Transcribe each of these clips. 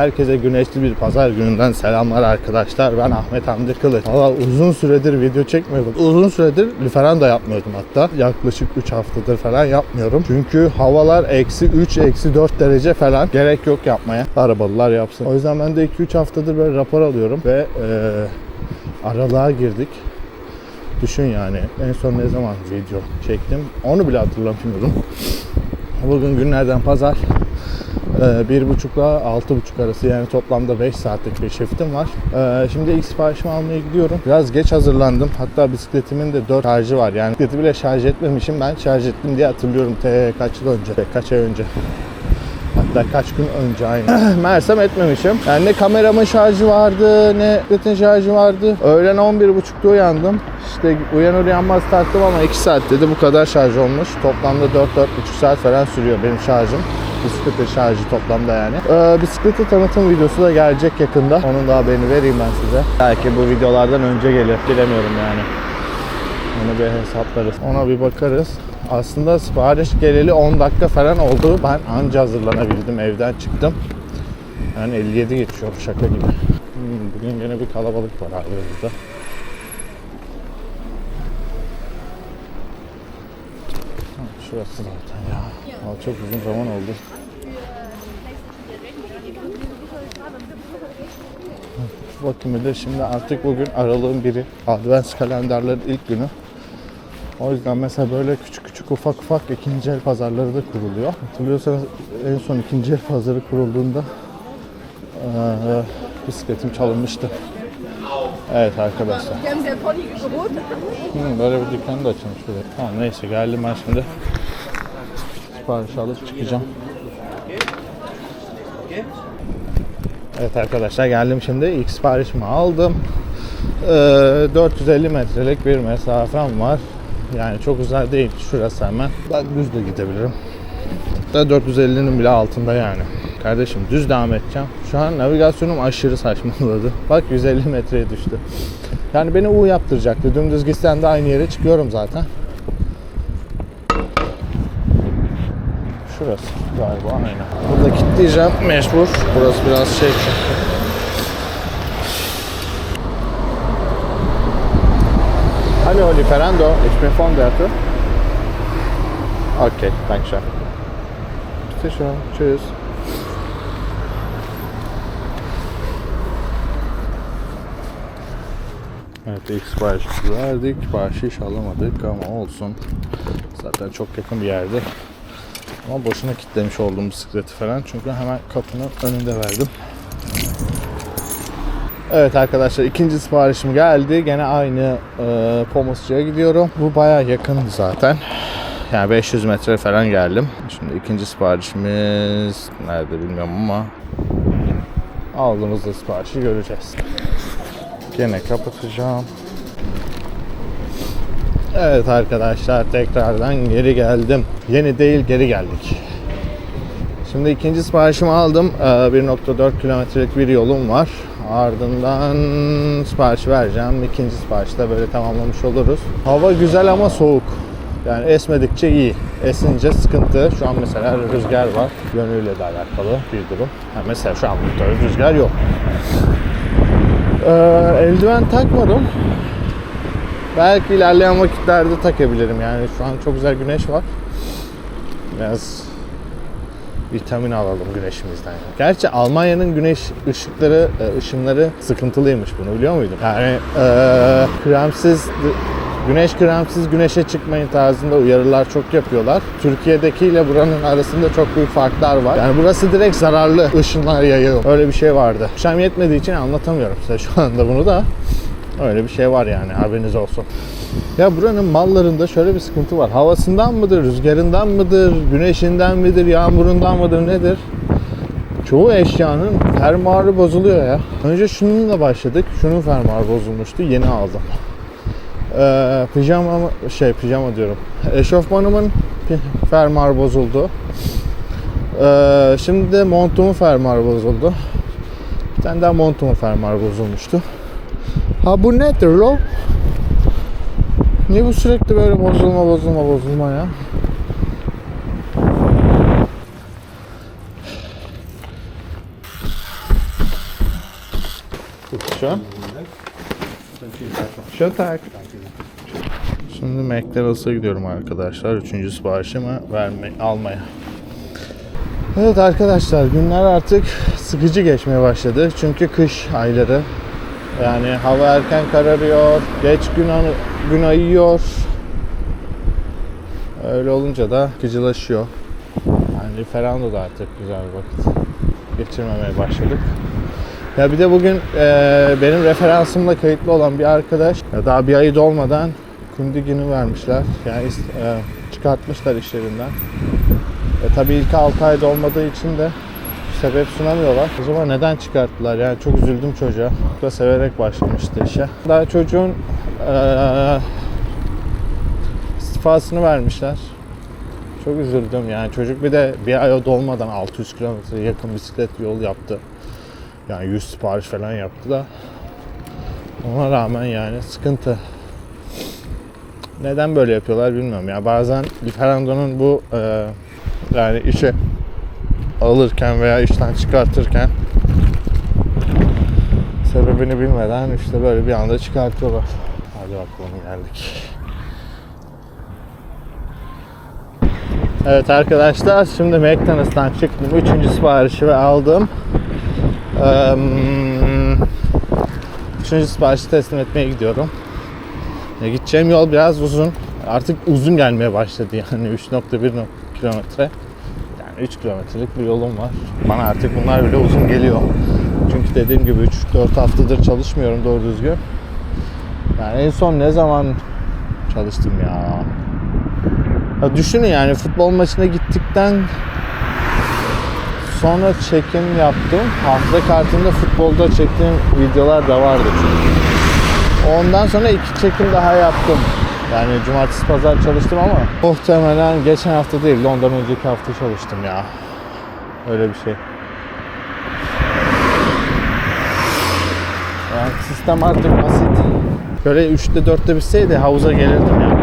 Herkese güneşli bir pazar gününden selamlar arkadaşlar. Ben Ahmet Hamdi Kılıç. Valla uzun süredir video çekmiyordum. Uzun süredir lüferan da yapmıyordum hatta. Yaklaşık 3 haftadır falan yapmıyorum. Çünkü havalar eksi 3, eksi 4 derece falan. Gerek yok yapmaya. Arabalılar yapsın. O yüzden ben de 2-3 haftadır böyle rapor alıyorum ve eee aralığa girdik. Düşün yani en son ne zaman video çektim onu bile hatırlamıyorum. Bugün günlerden pazar. Ee, bir buçukla altı buçuk arası yani toplamda 5 saatlik bir shiftim var. Ee, şimdi ilk siparişimi almaya gidiyorum. Biraz geç hazırlandım. Hatta bisikletimin de 4 şarjı var. Yani bisikleti bile şarj etmemişim. Ben şarj ettim diye hatırlıyorum te kaç yıl önce. Kaç ay önce. Hatta kaç gün önce aynı. Mersem etmemişim. Yani ne kameramın şarjı vardı ne bisikletin şarjı vardı. Öğlen 11.30'da uyandım. İşte uyanır uyanmaz taktım ama 2 saat dedi bu kadar şarj olmuş. Toplamda 4-4,5 saat falan sürüyor benim şarjım. Bisikletin şarjı toplamda yani. Ee, bisikleti tanıtım videosu da gelecek yakında. Onun da haberini vereyim ben size. Belki bu videolardan önce gelir. Bilemiyorum yani. Onu bir hesaplarız. Ona bir bakarız. Aslında sipariş geleli 10 dakika falan oldu. Ben anca hazırlanabildim. Evden çıktım. Yani 57 geçiyor şaka gibi. Hmm, bugün gene bir kalabalık var abi burada. Şurası zaten ya. Aa, çok uzun zaman oldu. De şimdi artık bugün aralığın biri. Advent kalenderlerin ilk günü. O yüzden mesela böyle küçük küçük ufak ufak ikinci el pazarları da kuruluyor. Hatırlıyorsanız en son ikinci el pazarı kurulduğunda eee bisikletim çalınmıştı. Evet arkadaşlar. Hmm, böyle bir dükkan da açılmış böyle. Tamam neyse geldim ben şimdi. Sipariş alıp çıkacağım. Evet arkadaşlar geldim şimdi. İlk siparişimi aldım. Ee, 450 metrelik bir mesafem var. Yani çok uzak değil. Şurası hemen. Ben düz de gidebilirim. Da 450'nin bile altında yani. Kardeşim düz devam edeceğim. Şu an navigasyonum aşırı saçmaladı. Bak 150 metreye düştü. Yani beni U yaptıracaktı. Dümdüz gitsem de aynı yere çıkıyorum zaten. Şurası galiba aynen. Burada kilitleyeceğim mecbur. Burası biraz şey çünkü. Bin von Werte. Okay, danke schön. Schön, tschüss. Evet ilk siparişimizi verdik. Bahşiş alamadık ama olsun. Zaten çok yakın bir yerde. Ama boşuna kilitlemiş oldum bisikleti falan. Çünkü hemen kapının önünde verdim. Evet arkadaşlar ikinci siparişim geldi. Gene aynı e, Pomusçu'ya gidiyorum. Bu baya yakın zaten. Yani 500 metre falan geldim. Şimdi ikinci siparişimiz nerede bilmiyorum ama aldığımızda siparişi göreceğiz. Gene kapatacağım. Evet arkadaşlar tekrardan geri geldim. Yeni değil geri geldik. Şimdi ikinci siparişimi aldım. Ee, 1.4 kilometrelik bir yolum var. Ardından sipariş vereceğim. İkinci siparişi de böyle tamamlamış oluruz. Hava güzel ama soğuk. Yani esmedikçe iyi. Esince sıkıntı. Şu an mesela rüzgar var. Yönüyle de alakalı bir durum. Ha, mesela şu an burada rüzgar yok. Ee, eldiven takmadım. Belki ilerleyen vakitlerde takabilirim. Yani şu an çok güzel güneş var. Biraz vitamin alalım güneşimizden. Gerçi Almanya'nın güneş ışıkları, e, ışınları sıkıntılıymış bunu biliyor muydun? Yani e, kremsiz, güneş kremsiz güneşe çıkmayın tarzında uyarılar çok yapıyorlar. Türkiye'dekiyle buranın arasında çok büyük farklar var. Yani burası direkt zararlı ışınlar yayıyor. Öyle bir şey vardı. Şam yetmediği için anlatamıyorum size şu anda bunu da. Öyle bir şey var yani haberiniz olsun. Ya buranın mallarında şöyle bir sıkıntı var. Havasından mıdır, rüzgarından mıdır, güneşinden midir, yağmurundan mıdır nedir? Çoğu eşyanın fermuarı bozuluyor ya. Önce şununla başladık. Şunun fermuarı bozulmuştu. Yeni aldım. Ee, pijama şey pijama diyorum. Eşofmanımın fermuarı bozuldu. Ee, şimdi de montumun fermuarı bozuldu. Bir tane daha montumun fermuarı bozulmuştu. Ha bu nedir lo? Niye bu sürekli böyle bozulma bozulma bozulma ya? Schön. Schönen Tag. Şimdi McDonald's'a gidiyorum arkadaşlar. Üçüncü siparişimi verme, almaya. Evet arkadaşlar günler artık sıkıcı geçmeye başladı. Çünkü kış ayları. Yani hava erken kararıyor, geç gün, gün ayıyor. Öyle olunca da sıkıcılaşıyor. Yani Ferrando da artık güzel bir vakit geçirmemeye başladık. Ya bir de bugün e, benim referansımla kayıtlı olan bir arkadaş daha bir ayı dolmadan kundigini vermişler. Yani e, çıkartmışlar işlerinden. E tabii ilk 6 ayda olmadığı için de sebep sunamıyorlar. Acaba neden çıkarttılar? Yani çok üzüldüm çocuğa. Çok da severek başlamıştı işe. Daha çocuğun e, istifasını vermişler. Çok üzüldüm yani çocuk bir de bir ay dolmadan 600 kilometre yakın bisiklet yol yaptı. Yani 100 sipariş falan yaptı da ona rağmen yani sıkıntı. Neden böyle yapıyorlar bilmiyorum ya. Bazen Ferrando'nun bu e, yani işe alırken veya işten çıkartırken sebebini bilmeden işte böyle bir anda çıkartıyorlar. Hadi bakalım geldik. Evet arkadaşlar şimdi McDonald's'tan çıktım. Üçüncü siparişi ve aldım. Eee, Üçüncü siparişi teslim etmeye gidiyorum. Ya gideceğim yol biraz uzun. Artık uzun gelmeye başladı yani 3.1 kilometre. Yani 3 kilometrelik bir yolum var. Bana artık bunlar bile uzun geliyor. Çünkü dediğim gibi 3-4 haftadır çalışmıyorum doğru düzgün. Yani en son ne zaman çalıştım ya? Ya düşünün yani futbol maçına gittikten sonra çekim yaptım. Hafıza kartında futbolda çektiğim videolar da vardı çünkü. Ondan sonra iki çekim daha yaptım. Yani cumartesi pazar çalıştım ama muhtemelen geçen hafta değil de ondan önceki hafta çalıştım ya. Öyle bir şey. Yani sistem artık basit. Böyle 3'te 4'te bitseydi havuza gelirdim ya.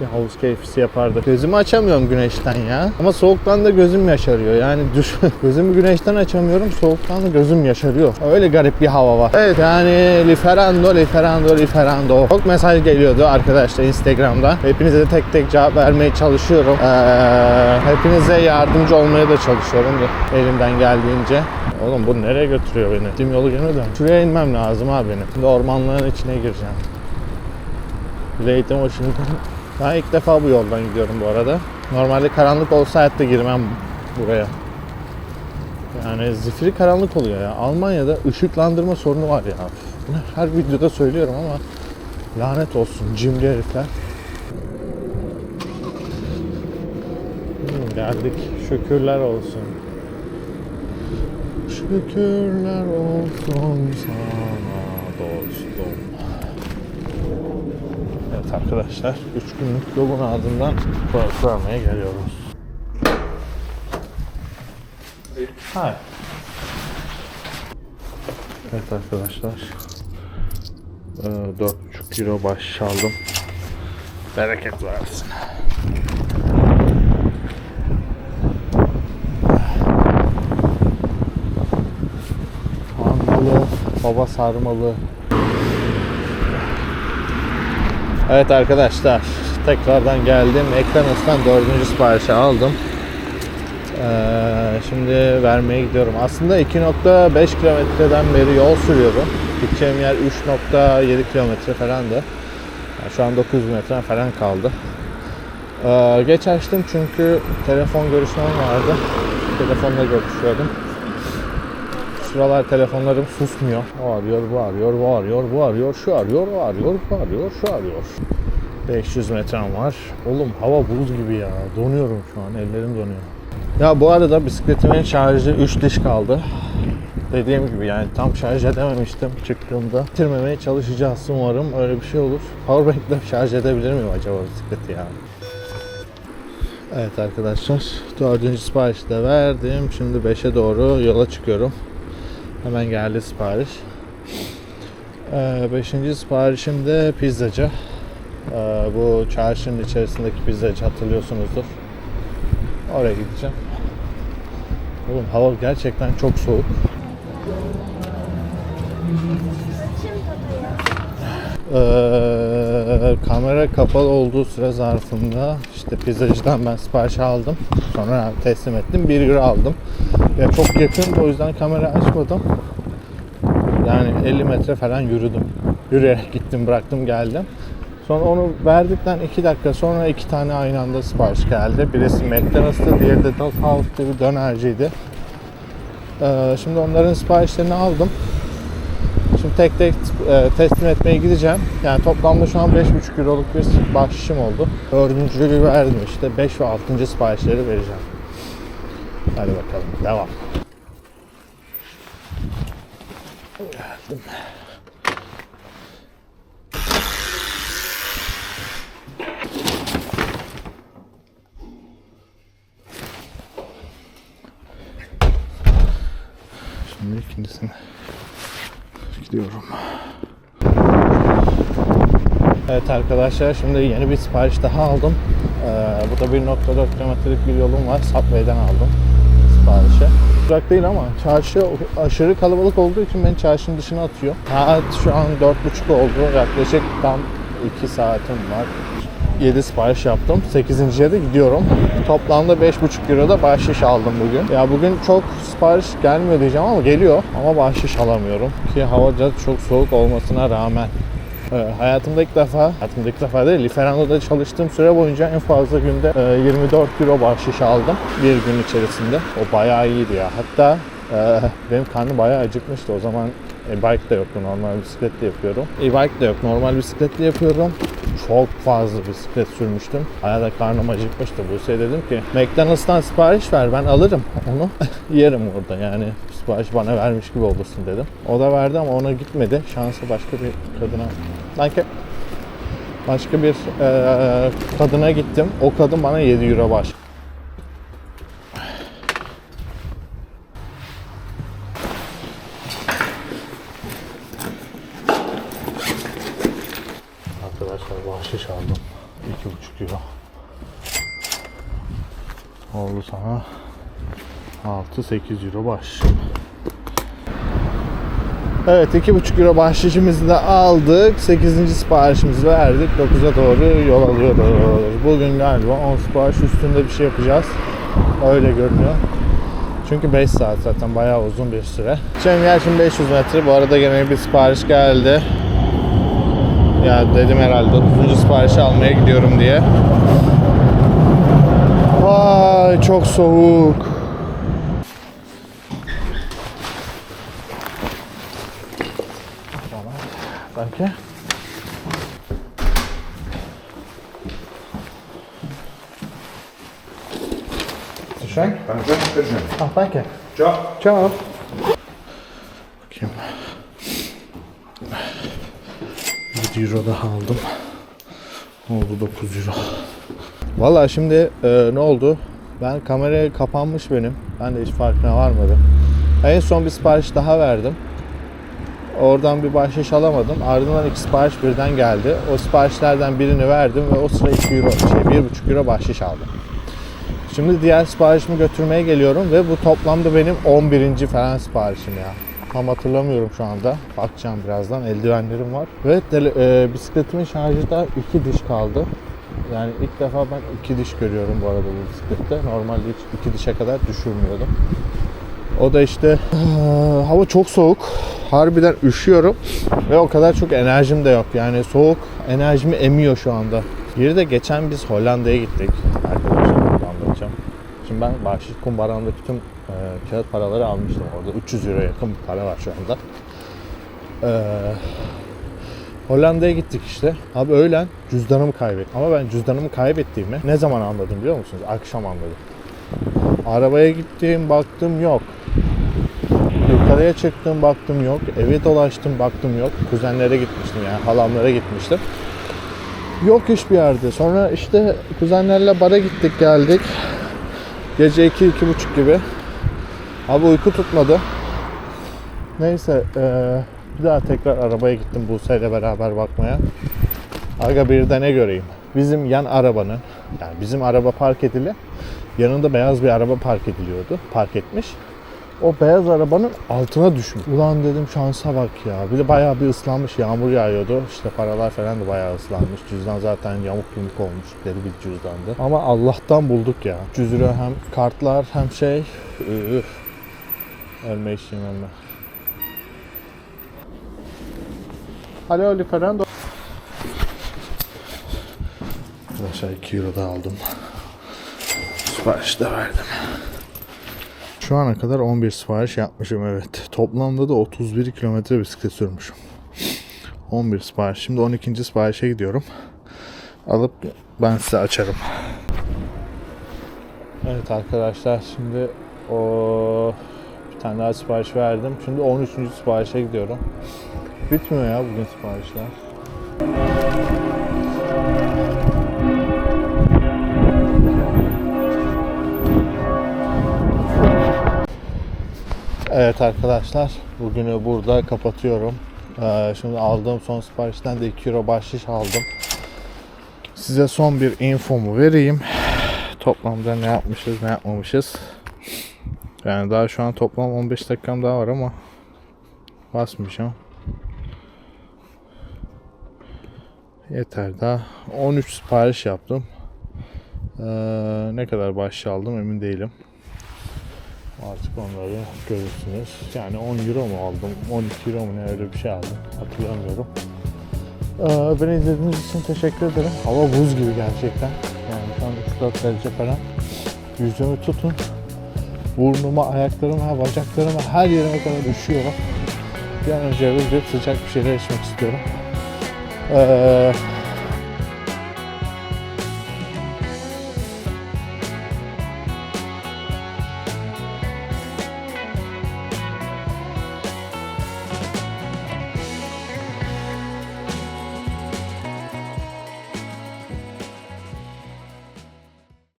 Bir havuz keyfisi yapardı. Gözümü açamıyorum güneşten ya. Ama soğuktan da gözüm yaşarıyor. Yani düş gözümü güneşten açamıyorum. Soğuktan da gözüm yaşarıyor. Öyle garip bir hava var. Evet yani Liferando, Liferando, Liferando. Çok mesaj geliyordu arkadaşlar Instagram'da. Hepinize de tek tek cevap vermeye çalışıyorum. Ee, hepinize yardımcı olmaya da çalışıyorum elimden geldiğince. Oğlum bu nereye götürüyor beni? Gittiğim yolu gene. Şuraya inmem lazım abi benim. Şimdi ormanların içine gireceğim. Leyton Washington ben ilk defa bu yoldan gidiyorum bu arada. Normalde karanlık olsa hayatta girmem buraya. Yani zifiri karanlık oluyor ya. Almanya'da ışıklandırma sorunu var ya. Bunu her videoda söylüyorum ama lanet olsun cimri herifler. Hmm, geldik. Şükürler olsun. Şükürler olsun sana dostum. Evet arkadaşlar 3 günlük yolun ardından parası vermeye geliyoruz. Hi. Evet arkadaşlar. Ee, 4,5 kilo baş aldım. Bereket versin. Sarmalı, baba sarmalı. Evet arkadaşlar tekrardan geldim. McDonald's'tan dördüncü siparişi aldım. Ee, şimdi vermeye gidiyorum. Aslında 2.5 kilometreden beri yol sürüyorum. Gideceğim yer 3.7 kilometre falan da. Yani şu an 900 metre falan kaldı. Ee, geç açtım çünkü telefon görüşmem vardı. Telefonla görüşüyordum. Sıralar telefonlarım susmuyor. O arıyor, bu arıyor, bu arıyor, bu arıyor, şu arıyor, o arıyor, bu arıyor, şu arıyor. 500 metrem var. Oğlum hava buz gibi ya. Donuyorum şu an. Ellerim donuyor. Ya bu arada bisikletimin şarjı 3 diş kaldı. Dediğim gibi yani tam şarj edememiştim çıktığımda. Bitirmemeye çalışacağız umarım öyle bir şey olur. Powerbank'le şarj edebilir miyim acaba bisikleti ya? Evet arkadaşlar dördüncü siparişi de verdim. Şimdi 5'e doğru yola çıkıyorum. Hemen geldi sipariş. Ee, beşinci siparişim de pizzacı. Ee, bu çarşının içerisindeki pizzacı hatırlıyorsunuzdur. Oraya gideceğim. Oğlum hava gerçekten çok soğuk. Ee, kamera kapalı olduğu süre zarfında işte pizzacıdan ben sipariş aldım. Sonra teslim ettim. 1 euro aldım. Ya çok yakın o yüzden kamera açmadım. Yani 50 metre falan yürüdüm. Yürüyerek gittim bıraktım geldim. Sonra onu verdikten 2 dakika sonra iki tane aynı anda sipariş geldi. Birisi McDonald's'tı, diğeri de Das Haus'ta bir dönerciydi. Ee, şimdi onların siparişlerini aldım. Şimdi tek tek e, teslim etmeye gideceğim. Yani toplamda şu an 5,5 euroluk bir bahşişim oldu. Dördüncülüğü verdim işte. 5 ve 6. siparişleri vereceğim. Hadi bakalım devam. Geldim. Şimdi ikincisine gidiyorum. Evet arkadaşlar şimdi yeni bir sipariş daha aldım. Ee, bu da 1.4 kilometrelik bir yolum var. Subway'den aldım siparişi. Uzak değil ama çarşı aşırı kalabalık olduğu için beni çarşının dışına atıyor. Saat şu an 4.30 oldu. Yaklaşık tam 2 saatim var. 7 sipariş yaptım. 8.ye de gidiyorum. Toplamda 5.5 euro da bahşiş aldım bugün. Ya bugün çok sipariş gelmiyor diyeceğim ama geliyor. Ama bahşiş alamıyorum. Ki hava çok soğuk olmasına rağmen. Ee, hayatımda ilk defa, hayatımda ilk defa değil, Liferano'da çalıştığım süre boyunca en fazla günde e, 24 euro bahşiş aldım bir gün içerisinde. O bayağı iyiydi ya. Hatta e, benim karnım bayağı acıkmıştı. O zaman e-bike de yoktu, normal bisikletle yapıyorum. E-bike de yok, normal bisikletle yapıyorum. Çok fazla bisiklet sürmüştüm. Bayağı da karnım acıkmıştı. Buse'ye dedim ki McDonald's'tan sipariş ver ben alırım onu. Yerim orada yani sipariş bana vermiş gibi olursun dedim. O da verdi ama ona gitmedi. Şansı başka bir kadına. Sanki başka bir eee, kadına gittim. O kadın bana 7 euro baş. Arkadaşlar bahşiş aldım. 2,5 euro. Oldu sana 6-8 euro bahşiş. Evet 2,5 euro bahşişimizi de aldık. 8. siparişimizi verdik. 9'a doğru yol alıyoruz. Bugün galiba 10 sipariş üstünde bir şey yapacağız. Öyle görünüyor. Çünkü 5 saat zaten bayağı uzun bir süre. Şimdi yer şimdi 500 metre. Bu arada gene bir sipariş geldi. Ya dedim herhalde 9. siparişi almaya gidiyorum diye. Vay çok soğuk. Tamam. Danke. Schön. Danke. Ah, danke. Ciao. Ciao. Bakayım. 7 euro daha aldım. Oldu 9 euro. Valla şimdi e, ne oldu? Ben kameraya kapanmış benim. Ben de hiç farkına varmadım. En son bir sipariş daha verdim. Oradan bir bahşiş alamadım. Ardından iki sipariş birden geldi. O siparişlerden birini verdim ve o sıra 2 euro, şey 1,5 euro bahşiş aldım. Şimdi diğer siparişimi götürmeye geliyorum ve bu toplamda benim 11. falan siparişim ya. Tam hatırlamıyorum şu anda. Bakacağım birazdan. Eldivenlerim var. Ve e, bisikletimin şarjı da 2 diş kaldı. Yani ilk defa ben 2 diş görüyorum bu arada bu bisiklette. Normalde hiç 2 dişe kadar düşürmüyordum. O da işte eee, hava çok soğuk. Harbiden üşüyorum ve o kadar çok enerjim de yok. Yani soğuk enerjimi emiyor şu anda. Bir de geçen biz Hollanda'ya gittik. Arkadaşlar anlatacağım. Şimdi ben bahşiş kumbaramdaki tüm eee, kağıt paraları almıştım orada. 300 euro yakın bir para var şu anda. Eee, Hollanda'ya gittik işte. Abi öğlen cüzdanımı kaybettim. Ama ben cüzdanımı kaybettiğimi ne zaman anladım biliyor musunuz? Akşam anladım. Arabaya gittim baktım yok. Yukarıya çıktım baktım yok. Eve dolaştım baktım yok. Kuzenlere gitmiştim yani halamlara gitmiştim. Yok hiçbir yerde. Sonra işte kuzenlerle bara gittik geldik. Gece 2 iki, buçuk gibi. Abi uyku tutmadı. Neyse eee, bir daha tekrar arabaya gittim Buse ile beraber bakmaya. Aga bir de ne göreyim. Bizim yan arabanın yani bizim araba park edili yanında beyaz bir araba park ediliyordu. Park etmiş. o beyaz arabanın altına düşmüş. Ulan dedim şansa bak ya. Bir de bayağı bir ıslanmış. Yağmur yağıyordu. İşte paralar falan da bayağı ıslanmış. Cüzdan zaten yamuk yumuk olmuş. Deri bir cüzdandı. Ama Allah'tan bulduk ya. Cüzdanı hem kartlar hem şey. Üf. Ölme işim ölme. Alo Liferando. Arkadaşlar 2 euro da aldım. Sipariş de verdim. Şu ana kadar 11 sipariş yapmışım evet. Toplamda da 31 kilometre bisiklet sürmüşüm. 11 sipariş. Şimdi 12. siparişe gidiyorum. Alıp ben size açarım. Evet arkadaşlar şimdi o tane daha sipariş verdim. Şimdi 13. siparişe gidiyorum. Bitmiyor ya bugün siparişler. Evet arkadaşlar bugünü burada kapatıyorum. Ee, şimdi aldığım son siparişten de 2 euro bahşiş aldım. Size son bir infomu vereyim. Toplamda ne yapmışız ne yapmamışız. Yani daha şu an toplam 15 dakikam daha var ama basmayacağım. Yeter daha. 13 sipariş yaptım. Ee, ne kadar bahşiş aldım emin değilim. Artık onları görürsünüz. Yani 10 euro mu aldım? 12 euro mu ne öyle bir şey aldım. Hatırlamıyorum. Ee, beni izlediğiniz için teşekkür ederim. Hava buz gibi gerçekten. Yani şu an 3-4 derece falan. Yüzümü tutun. Burnuma, ayaklarıma, bacaklarıma, her yerime kadar üşüyorum. Bir an önce gidip sıcak bir şeyler içmek istiyorum. Ee,